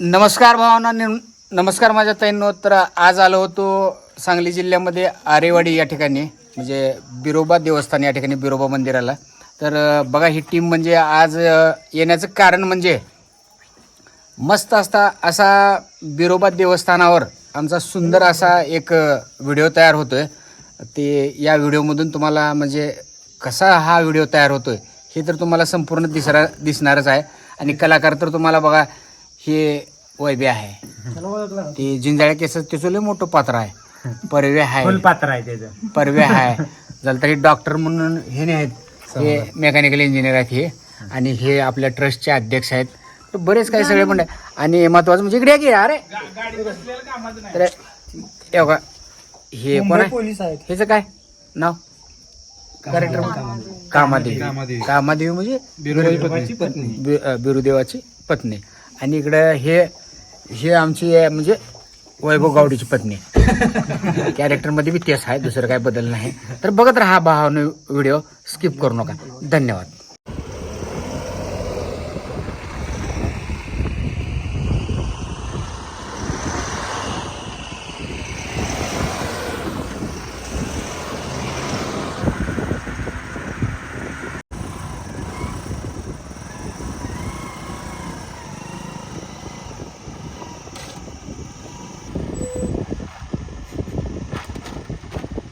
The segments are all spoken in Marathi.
नमस्कार भावना नि- नमस्कार माझ्या ताईंनो. तर आज आलो होतो सांगली जिल्ह्यामध्ये आरेवाडी या ठिकाणी म्हणजे बिरोबा देवस्थान या ठिकाणी बिरोबा मंदिराला. तर बघा ही टीम म्हणजे आज येण्याचं कारण म्हणजे मस्त असता असा बिरोबा देवस्थानावर आमचा सुंदर असा एक व्हिडिओ तयार होतो आहे ते या व्हिडिओमधून तुम्हाला म्हणजे कसा हा व्हिडिओ तयार होतो आहे हे तर तुम्हाला संपूर्ण दिसरा दिसणारच आहे. आणि कलाकार तर तुम्हाला बघा हे वैभे आहे. ते जिंजाळ्या केसात त्याचं लय मोठं पात्र आहे. परवे आहे. फुलपात्र आहे त्याचं. परवे आहे. झालं तरी डॉक्टर म्हणून हे नाही आहेत. हे मेकॅनिकल इंजिनियर आहेत हे. आणि हे आपल्या ट्रस्टचे अध्यक्ष आहेत. तर बरेच काही सगळे म्हणते आणि महत्वाचं म्हणजे इकडे की अरे! तर हे बघा हे कोण आहे? पोलीस आहेत. ह्याचं काय? नाव? कॅरेक्टर कामादेवी. कामादेवी. म्हणजे बिरुदेवाची पत्नी. आणि इकडं हे हे आमची म्हणजे वैभव गावडीची पत्नी. कॅरेक्टरमध्ये बी तेच आहे दुसरं काय बदल नाही. तर बघत राहा भावानं व्हिडिओ स्किप करू नका. धन्यवाद.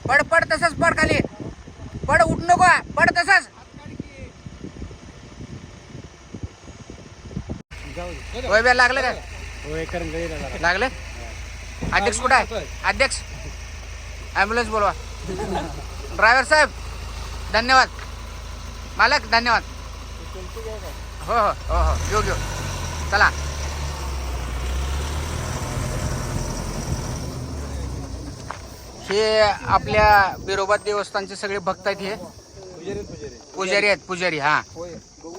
पड पड तसंच पड खाली. पड उठ नको पड तसंच. वैभ्या लागलं का? लागले? अध्यक्ष कुठं आहे? अध्यक्ष? ॲम्ब्युलन्स बोलवा. ड्रायव्हर साहेब धन्यवाद. मालक धन्यवाद. हो हो हो हो घेऊ घेऊ. चला. हे आपल्या बिरोबा देवस्थानचे सगळे भक्त आहेत हे. पुजारी आहेत पुजारी हा.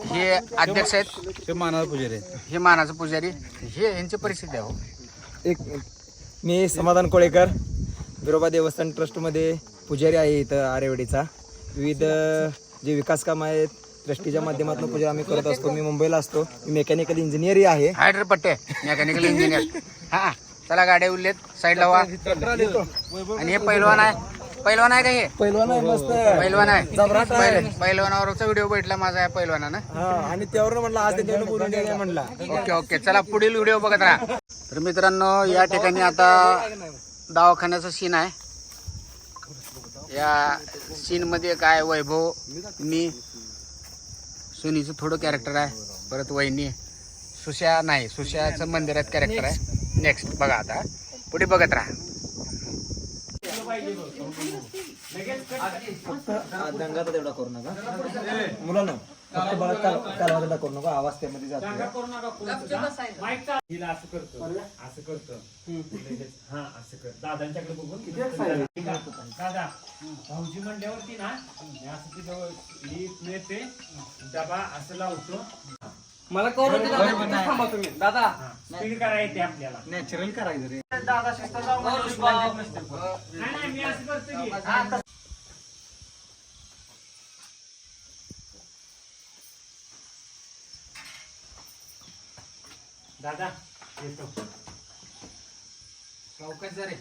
हे अध्यक्ष आहेत. ते मानावर पुजारी हे मानाचं पुजारी. हे यांची परिस्थिती आहे हो. एक मी समाधान कोळेकर बिरोबा देवस्थान ट्रस्टमध्ये पुजारी आहे इथं आरेवाडीचा. विविध जे विकास काम आहेत ट्रस्टीच्या माध्यमातून पूजा आम्ही करत असतो. मी मुंबईला असतो. मी मेकॅनिकल इंजिनियरही आहे. हायड्र पट्टे मेकॅनिकल इंजिनियर हा. चला गाड्या उरलेत. साईडला वा. आणि हे पैलवान आहे. पैलवान आहे का हे? पहिलवान आहे मस्त. पैलवान आहे. पैलवानावरचा व्हिडिओ भेटला माझा या पैलवानानं. हा आणि त्यावर म्हणलं आज म्हणला. Okay okay. चला पुढील व्हिडिओ बघत राहा. तर मित्रांनो या ठिकाणी आता दवाखान्याचा सीन आहे. या सीन मध्ये काय वैभव मी सुनीचं थोडं कॅरेक्टर आहे. परत वहिनी. सुशा नाही सुशाचं मंदिरात कॅरेक्टर आहे. नेक्स्ट बघा आता. पुढे बघत राहा. दंगाचा तेवढा करू नका मुलांना फक्त बघा करू नका आवाज त्यामध्ये जातो हिला असं करतो. असं करतो. हा असं कर. दादांच्याकडे बघून दादा भाऊजी म्हणल्यावरती ना मी असं ती जवळ ही येते. डबा असं लावतो. मला करू थांबा तुम्ही. दादा. स्पीड आपल्याला. नॅचरल करायचं रे. नाही नाही मी असं करतो की. दादा येतो. चौकट जरे.